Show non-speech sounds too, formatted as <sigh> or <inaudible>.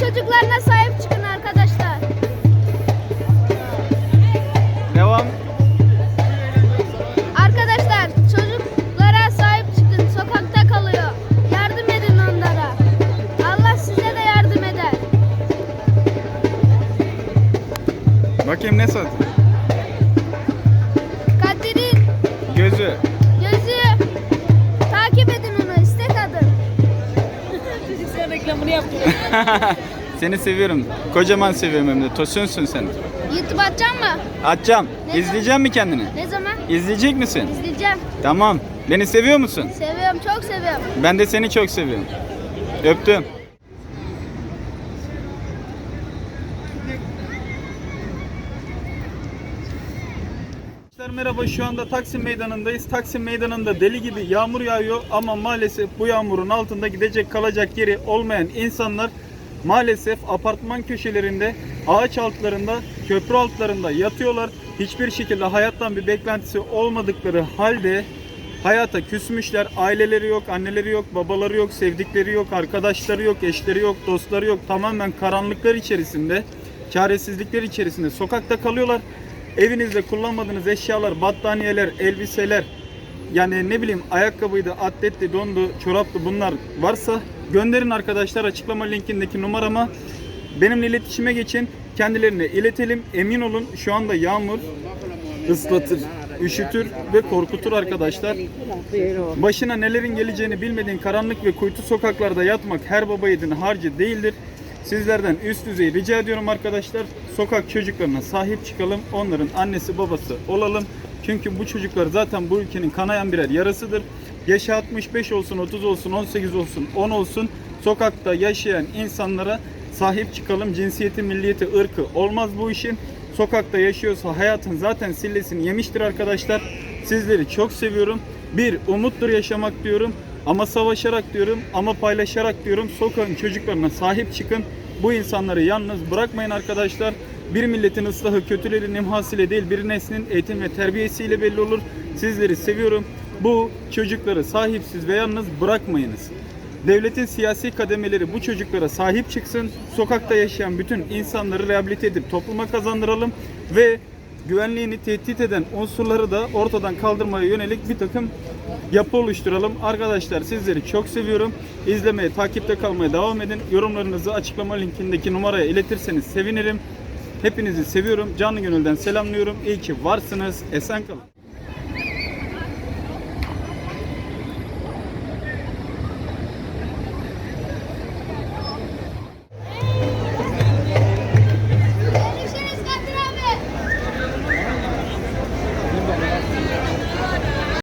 Çocuklarına sahip çıkın arkadaşlar. Devam. Arkadaşlar çocuklara sahip çıkın. Sokakta kalıyor. Yardım edin onlara. Allah size de yardım eder. Bakayım ne sat? Reklamını yaptı. <laughs> Seni seviyorum. Kocaman seviyorum hem de. Tosunsun sen. YouTube atacağım mı? Atacağım. Ne İzleyecek mi kendini? Ne zaman? İzleyecek misin? İzleyeceğim. Tamam. Beni seviyor musun? Seviyorum. Çok seviyorum. Ben de seni çok seviyorum. Öptüm. Arkadaşlar Merhaba şu anda Taksim Meydanı'ndayız. Taksim Meydanı'nda deli gibi yağmur yağıyor ama maalesef bu yağmurun altında gidecek kalacak yeri olmayan insanlar maalesef apartman köşelerinde, ağaç altlarında, köprü altlarında yatıyorlar. Hiçbir şekilde hayattan bir beklentisi olmadıkları halde hayata küsmüşler. Aileleri yok, anneleri yok, babaları yok, sevdikleri yok, arkadaşları yok, eşleri yok, dostları yok. Tamamen karanlıklar içerisinde, çaresizlikler içerisinde sokakta kalıyorlar. Evinizde kullanmadığınız eşyalar, battaniyeler, elbiseler, yani ne bileyim ayakkabıydı, atletti, dondu, çoraptı bunlar varsa gönderin arkadaşlar açıklama linkindeki numarama. Benimle iletişime geçin. Kendilerine iletelim. Emin olun şu anda yağmur ıslatır, üşütür ve korkutur arkadaşlar. Başına nelerin geleceğini bilmediğin karanlık ve kuytu sokaklarda yatmak her baba yiğidin harcı değildir. Sizlerden üst düzey rica ediyorum arkadaşlar. Sokak çocuklarına sahip çıkalım. Onların annesi babası olalım. Çünkü bu çocuklar zaten bu ülkenin kanayan birer yarasıdır. Yaşı 65 olsun, 30 olsun, 18 olsun, 10 olsun. Sokakta yaşayan insanlara sahip çıkalım. Cinsiyeti, milliyeti, ırkı olmaz bu işin. Sokakta yaşıyorsa hayatın zaten sillesini yemiştir arkadaşlar. Sizleri çok seviyorum. Bir umuttur yaşamak diyorum. Ama savaşarak diyorum, ama paylaşarak diyorum. Sokağın çocuklarına sahip çıkın. Bu insanları yalnız bırakmayın arkadaşlar. Bir milletin ıslahı kötülerin imhasıyla değil, bir neslin eğitim ve terbiyesiyle belli olur. Sizleri seviyorum. Bu çocukları sahipsiz ve yalnız bırakmayınız. Devletin siyasi kademeleri bu çocuklara sahip çıksın. Sokakta yaşayan bütün insanları rehabilite edip topluma kazandıralım ve güvenliğini tehdit eden unsurları da ortadan kaldırmaya yönelik bir takım yapı oluşturalım. Arkadaşlar sizleri çok seviyorum. İzlemeye, takipte kalmaya devam edin. Yorumlarınızı açıklama linkindeki numaraya iletirseniz sevinirim. Hepinizi seviyorum. Canlı gönülden selamlıyorum. İyi ki varsınız. Esen kalın.